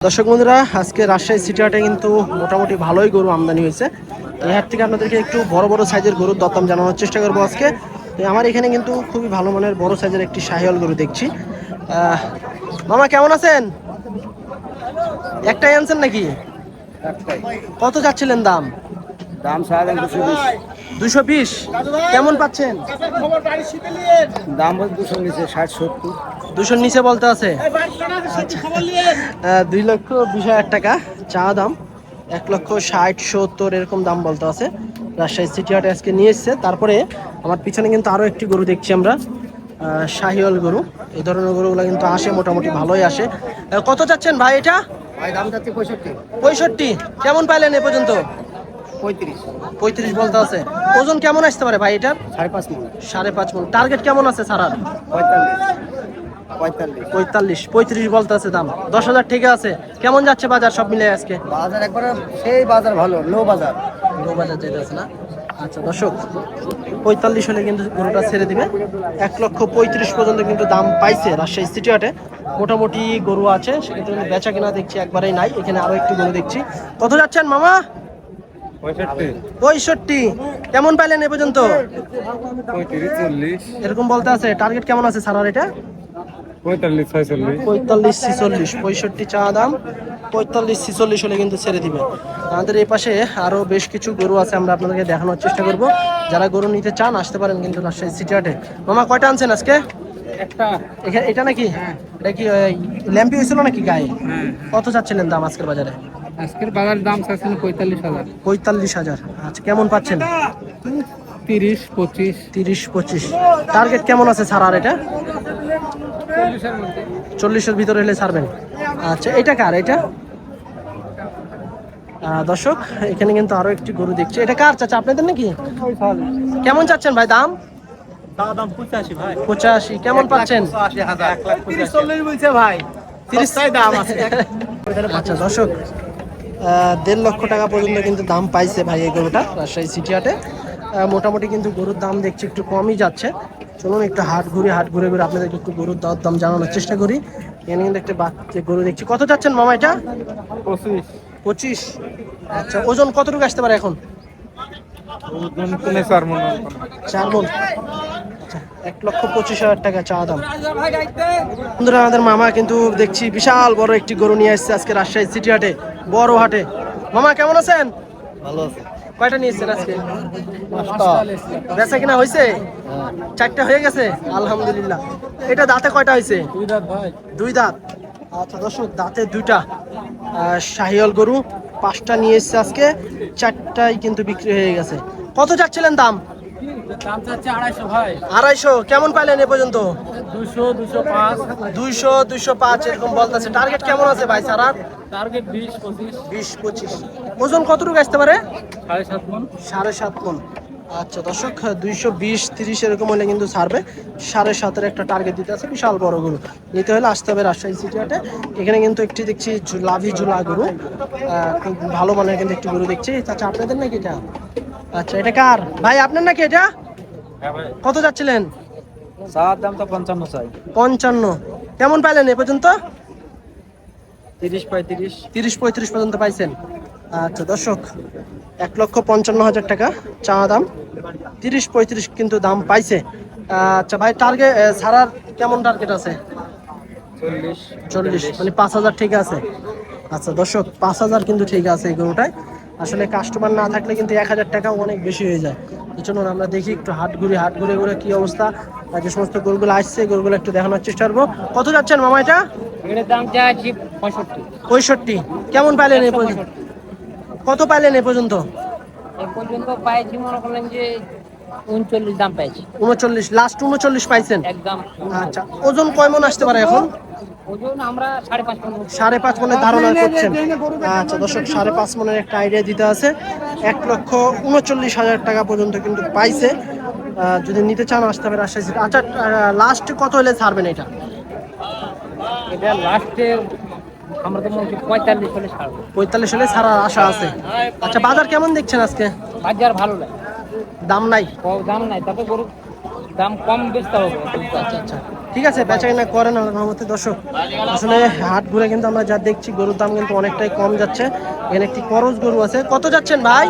দর্শক বন্ধুরা আজকে রাজশাহী সিটি হাটে কিন্তু মোটামুটি ভালোই গরু আমদানি হয়েছে। তো এই হাট থেকে আপনাদেরকে একটু বড় বড় সাইজের গরুর দত্তম জানানোর চেষ্টা করব আজকে। তো আমার এখানে কিন্তু খুবই ভালো মানের বড় সাইজের একটি শাহিওয়াল গরু দেখছি। মামা কেমন আছেন? একটাই আনছেন নাকি? কত যাচ্ছিলেন দাম? দাম সাড়ে দুশো বিশ। কেমন পাচ্ছেন? দাম বলতে দুশো নিচে ষাট সত্তর। দুশোর নিচে বলতে আছে? দুই লক্ষ বিশ হাজার টাকা চা দাম। এক লক্ষ ষাট সত্তর এরকম দাম বলতে আছে। রাজশাহী সিটি হাটে আজকে নিয়ে এসছে। তারপরে আমার পিছনে কিন্তু আরও একটি গরু দেখছি আমরা আহ, শাহিওয়াল গরু। এই ধরনের গরুগুলো কিন্তু আসে মোটামুটি ভালোই আসে। কত চাচ্ছেন ভাই এটা? ভাই দাম যাচ্ছে পঁয়ষট্টি। পঁয়ষট্টি। কেমন পাইলেন এ পর্যন্ত? পঁয়ত্রিশ। পঁয়ত্রিশ বলতে আছে। ওজন কেমন আসতে পারে ভাই এটার? সাড়ে পাঁচ মন। সাড়ে পাঁচ মন। টার্গেট কেমন আছে সারার? পঁয়তাল্লিশ। পঁয়তাল্লিশ। পঁয়ত্রিশ বলতে আছে দাম। দশ হাজার ঠিক আছে। কেমন যাচ্ছে বাজার সব মিলে আজকে? বাজার একবার সেই বাজার ভালো লো বাজার। লো বাজার যেতেছে না? আচ্ছা দর্শক পঁয়তাল্লিশ হলে কিন্তু গরুটা ছেড়ে দিবে। এক লক্ষ পঁয়ত্রিশ পর্যন্ত কিন্তু দাম পাইছে রাজশাহী সিটি হাটে মোটামুটি গরু আছে সেক্ষেত্রে বেচা কিনা দেখছি একবারেই নাই। এখানে আরও একটু গরু দেখছি। কত যাচ্ছেন মামা? পঁয়ষট্টি। কেমন পাইলেন এ পর্যন্ত? এরকম বলতে আছে। টার্গেট কেমন আছে সারার এটা? পঁয়তাল্লিশ ছয়চল্লিশ। পঁয়তাল্লিশ ছিচল্লিশ। পঁয়ষট্টি চা দাম। পঁয়তাল্লিশ ছিচল্লিশ হলে কিন্তু ছেড়ে দিবে। আমাদের এই পাশে আরও বেশ কিছু গরু আছে আমরা আপনাদেরকে দেখানোর চেষ্টা করব। যারা গরু নিতে চান আসতে পারেন কিন্তু রাজশাহী সিটি হাটে মামা কয়টা আনছেন আজকে? একটা। এটা নাকি? এটা কি ল্যাম্পি হয়েছিল নাকি গায়ে? কত চাচ্ছিলেন দাম আজকের বাজারে? আজকের বাজার দাম চাচ্ছেন পঁয়তাল্লিশ হাজার। পঁয়তাল্লিশ হাজার। আচ্ছা কেমন পাচ্ছেন? তিরিশ পঁচিশ। তিরিশ পঁচিশ। টার্গেট কেমন আছে ছাড়ার এটা? চল্লিশের ভিতরে হলে ছাড়বেন। আচ্ছা এটা কার এটা? দর্শক এখানে কিন্তু আরও একটি গরু দেখছি। এটা কার চাচা আপনাদের নাকি? কেমন চাচ্ছেন ভাই দাম? দাম পঁচাশি কেমন পাচ্ছেন? তিরিশ চল্লিশ বলছে ভাই। তিরিশ দাম আছে। আচ্ছা দর্শক দেড় লক্ষ টাকা পর্যন্ত কিন্তু দাম পাইছে ভাই এই গরুটা রাজশাহী সিটি হাটে। মোটামুটি কিন্তু গরুর দাম দেখছি একটু কমই যাচ্ছে। চলুন একটু হাট ঘুরে হাট ঘুরে ঘুরে আপনাদেরকে একটু গরুর দর দাম জানানোর চেষ্টা করি। এখানে কিন্তু একটা বাচ্চা গরু দেখছি। কত যাচ্ছেন মামা এটা? পঁচিশ। পঁচিশ। আচ্ছা ওজন কতটুকু আসতে পারে এখন? চার মন চার মন। আচ্ছা, এক লক্ষ পঁচিশ হাজার টাকা চা দাম। বন্ধুরা আমাদের মামা কিন্তু দেখছি বিশাল বড় একটি গরু নিয়ে আসছে আজকে রাজশাহী সিটি হাটে। বড় হাটে। মামা কেমন আছেন? ভালো আছে। কয়টা নিয়েছেন আজকে? বেচা কিনা হয়েছে চারটা হয়ে গেছে? আলহামদুলিল্লাহ। এটা দাঁতে কয়টা হয়েছে দুই দাঁত ভাই। দুই দাঁত। আচ্ছা দর্শক দাঁতে দুইটা। আহ, শাহিওয়াল গরু পাঁচটা নিয়ে এসছে আজকে। চারটাই কিন্তু বিক্রি হয়ে গেছে। কত চাচ্ছিলেন দাম? দাম আড়াইশো কেমন পাইলেন এ পর্যন্ত? দুশো দুশো পাঁচ। দুইশো দুইশো পাঁচ এরকম বলতেছে। টার্গেট কেমন আছে ভাই সারা টার্গেট বিশ পঁচিশ। বিশ পঁচিশ। ওজন কতটুকু আসতে পারে? সাড়ে সাত মন। সাড়ে সাত মন। আচ্ছা দর্শক দুইশো বিশ তিরিশ এরকম হলে কিন্তু ছাড়বে। সাড়ে সাতের একটা টার্গেট দিতে আছে বিশাল বড় গরু। নিতে হলে আসতে হবে রাজশাহী সিটি হাটে। এখানে কিন্তু একটি দেখছি লাভি জুলা গরু। খুব ভালো মানের কিন্তু একটি গরু দেখছি। আচ্ছা আপনাদের নাকি এটা? আচ্ছা এটা কার? ভাই আপনার নাকি এটা? হ্যাঁ ভাই। কত যাচ্ছিলেন? দাম তো পঞ্চান্ন চাই। পঞ্চান্ন। কেমন পাইলেন এ পর্যন্ত? তিরিশ পঁয়ত্রিশ। তিরিশ পঁয়ত্রিশ পর্যন্ত পাইছেন। আচ্ছা দর্শক এক লক্ষ পঞ্চান্ন হাজার টাকা চা দাম। তিরিশ পঁয়ত্রিশ কিন্তু দাম পাইছে। আচ্ছা ভাই টার্গেট ছাড়ার কেমন টার্গেট আছে? চল্লিশ। মানে পাঁচ হাজার ঠিক আছে। আচ্ছা দর্শক পাঁচ হাজার কিন্তু ঠিক আছে এই গরুটায়। আসলে কাস্টমার না থাকলে কিন্তু এক হাজার টাকা অনেক বেশি হয়ে যায়। এই জন্য আমরা দেখি একটু হাট ঘুরি হাট ঘুরে ঘুরে কি অবস্থা। যে সমস্ত গরুগুলো আসছে গরুগুলো একটু দেখানোর চেষ্টা করব। কত যাচ্ছেন মামা এটা? এটার দাম চাচ্ছি পঁয়ষট্টি। পঁয়ষট্টি। কেমন পাইলেন এ পর্যন্ত? কত পাইলেন এ পর্যন্ত? এ পর্যন্ত পাইছি মনে করলেন যে উনচল্লিশ দাম পাইছি। উনচল্লিশ লাস্ট উনচল্লিশ পাইছেন? একদম। আচ্ছা ওজন কয় মন আসতে পারে এখন? ওজন আমরা সাড়ে পাঁচ মনের ধারণা করছেন। আচ্ছা দর্শক সাড়ে পাঁচ মনের একটা আইডিয়া দিতে আছে। এক লক্ষ উনচল্লিশ হাজার টাকা পর্যন্ত কিন্তু পাইছে। যদি নিতে চান আসতে হবে রাজশাহী আচ্ছা লাস্ট কত হলে ছাড়বেন এটা? এটা লাস্টে আমরা তো মনে হচ্ছে পঁয়তাল্লিশ হলে ছাড়বো। পঁয়তাল্লিশ হলে ছাড়ার আশা আছে। আচ্ছা বাজার কেমন দেখছেন আজকে? বাজার ভালো লাগে দাম নাই? দাম নাই তবে গরু দাম কম বেচতে হবে। আচ্ছা আচ্ছা। ঠিক আছে বেচা কিনা করেন রহমতে দর্শক। আসলে হাট ঘুরে কিন্তু আমরা যা দেখছি গরুর দাম কিন্তু অনেকটাই কম যাচ্ছে। এখানে একটি করজ গরু আছে। কত যাচ্ছেন ভাই?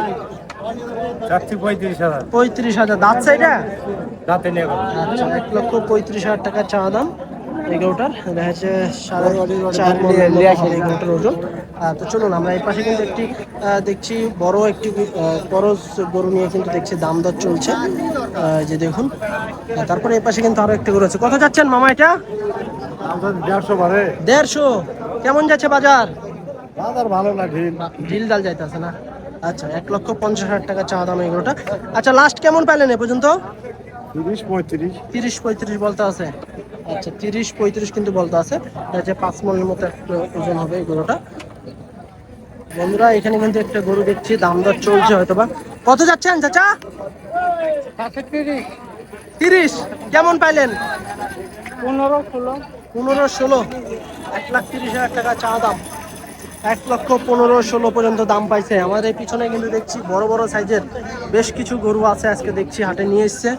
পঁয়ত্রিশ হাজার। পঁয়ত্রিশ হাজার। দাঁতছে এটা আচ্ছা এক লক্ষ পঁয়ত্রিশ হাজার টাকা চা দাম। এই গরুটার দেখা যাচ্ছে সাড়ে চার গরুটার ওজন। তো চলুন আমরা এই পাশে কিন্তু একটি দেখছি বড় একটি করজ গরু নিয়ে কিন্তু দেখছি দাম দর চলছে। যে দেখুন তারপরে এই পাশে কিন্তু আরও একটি গরু আছে। কত যাচ্ছেন মামা এটা? দেড়শো বারে দেড়শো। কেমন যাচ্ছে বাজার? বাজার ভালো না ঢিল। ঢিল ডাল যাইতেছে না? আচ্ছা এক লক্ষ পঞ্চাশ হাজার টাকা চা দাম এগুলোটা আচ্ছা লাস্ট কেমন পাইলেন এ পর্যন্ত? তিরিশ পঁয়ত্রিশ। তিরিশ পঁয়ত্রিশ বলতে আছে। আচ্ছা তিরিশ পঁয়ত্রিশ কিন্তু বলতে আছে। যে পাঁচ মনের মতো একটা ওজন হবে এই গরুটা। বন্ধুরা এখানে কিন্তু একটা গরু দেখছি দাম দর চলছে হয়তো বা কত যাচ্ছেন চাচা? তিরিশ। কেমন পাইলেন? পনেরো ষোলো। পনেরো ষোলো। এক লাখ তিরিশ হাজার টাকা চা দাম। এক লক্ষ পনেরো ষোলো পর্যন্ত দাম পাইছে। আমাদের পিছনে কিন্তু দেখছি বড় বড় সাইজের বেশ কিছু গরু আছে আজকে দেখছি হাটে নিয়ে এসছে।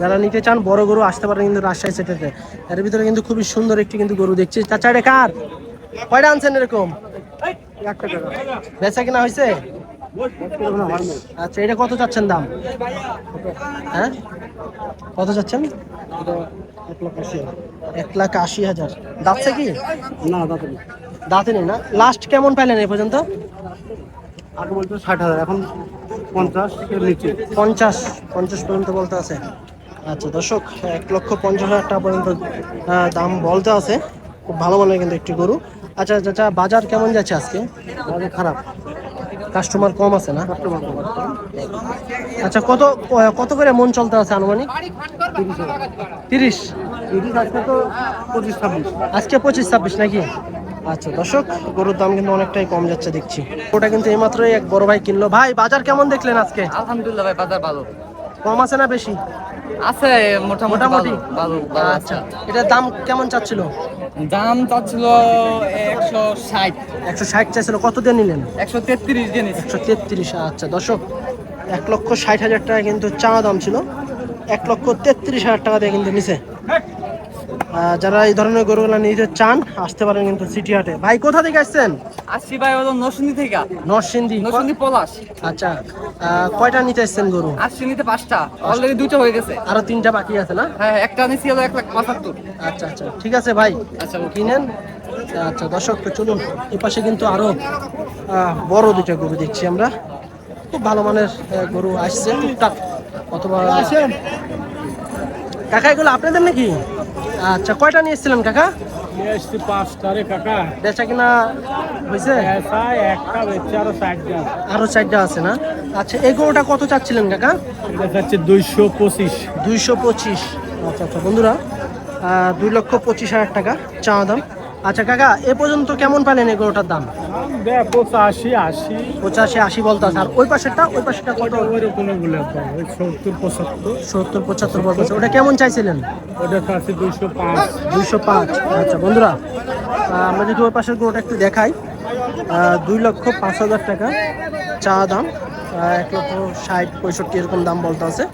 যারা নিতে চান বড় গরু আসতে পারেন কিন্তু রাজশাহী সেটাতে। এর ভিতরে কিন্তু খুবই সুন্দর একটি কিন্তু গরু দেখছি। চাচা এটা কার? কয়টা আনছেন এরকম? বেচা কিনা হয়েছে? আচ্ছা এটা কত চাচ্ছেন দাম? হ্যাঁ? কত চাচ্ছেন? এক লাখ আশি হাজার। দাঁতছে কি? না দাদা দাঁতে নেই না? লাস্ট কেমন পাইলেন এই পর্যন্ত? আগে বলতো ষাট হাজার এখন পঞ্চাশ নিচে। পঞ্চাশ পঞ্চাশ পর্যন্ত বলতে আছে। আচ্ছা দর্শক এক লক্ষ পঞ্চাশ হাজার টাকা পর্যন্ত দাম বলতে আছে খুব ভালো মানের কিন্তু একটি গরু। আচ্ছা চাচা বাজার কেমন যাচ্ছে আজকে? বাজার খারাপ। কাস্টমার কম আছে না? আচ্ছা কত কত করে মন চলতে আছে আনুমানিক? তিরিশ। তিরিশ আজকে তো পঁচিশ ছাব্বিশ। আজকে পঁচিশ ছাব্বিশ নাকি? আচ্ছা দর্শক গরুর দাম কিন্তু অনেকটাই কম যাচ্ছে দেখছি। ওটা কিন্তু এইমাত্রই এক বড় ভাই কিনলো। ভাই বাজার কেমন দেখলেন আজকে? আলহামদুলিল্লাহ ভাই বাজার ভালো। কম আছে না বেশি? আছে মোটামুটি আচ্ছা। এটার দাম কেমন চাচ্ছিল? দাম চাচ্ছিল একশো ষাট। একশো ষাট চাইছিল কত দিয়ে নিলেন? একশো তেত্রিশ দিয়ে একশো তেত্রিশ আচ্ছা। দর্শক এক লক্ষ ষাট হাজার টাকা কিন্তু চা দাম ছিল। এক লক্ষ তেত্রিশ হাজার টাকা দিয়ে কিন্তু নিছে। যারা এই ধরনের গরুগুলো নিতে চান আসতে পারেন কিন্তু সিটি হাটে ভাই কোথা থেকে আসছেন? আসছি ভাই হলো নরসিংদী থেকে। নরসিংদী। নরসিংদী পলাশ। আচ্ছা কয়টা নিতে আসছেন গরু? আসছি নিতে পাঁচটা। অলরেডি দুটো হয়ে গেছে। আরও তিনটা বাকি আছে না? হ্যাঁ একটা নিচ্ছি হলো এক লাখ পঁচাত্তর। আচ্ছা আচ্ছা ঠিক আছে ভাই আচ্ছা কিনেন। আচ্ছা দর্শক তো চলুন এ পাশে কিন্তু আরও বড় দুটো গরু দেখছি আমরা। খুব ভালো মানের গরু আসছে টুকটাক। অথবা কাকা এগুলো আপনাদের নাকি? আচ্ছা কয়টা নিয়ে এসেছিলেন কাকা? নিয়ে এসছি পাঁচটা রে কাকা। বেচা কিনা হয়েছে? একটা বেচছে আরও চারটা আরও চারটা আছে না? আচ্ছা এই গরুটা কত চাচ্ছিলেন কাকা? এটা যাচ্ছে দুইশো পঁচিশ। দুইশো পঁচিশ। আচ্ছা আচ্ছা বন্ধুরা দুই লক্ষ পঁচিশ হাজার টাকা চাওয়া দাম। আচ্ছা কাকা এ পর্যন্ত কেমন পালেন এই গরুটার দাম? দেখ পঁচাশি আশি। পঁচাশি আশি বলতে আছে। আর ওই পাশেরটা ওই পাশেরটা কত? ওইরকম বলে ওই সত্তর পঁচাত্তর। সত্তর পঁচাত্তর বলতে আছে। ওটা কেমন চাইছিলেন? ওটা আছে দুইশো পাঁচ। দুইশো পাঁচ। আচ্ছা বন্ধুরা আমরা যদি ওই পাশের গরুটা একটু দেখাই দুই লক্ষ পাঁচ হাজার টাকা চা দাম এক লক্ষ ষাট পঁয়ষট্টি এরকম দাম বলতে আছে।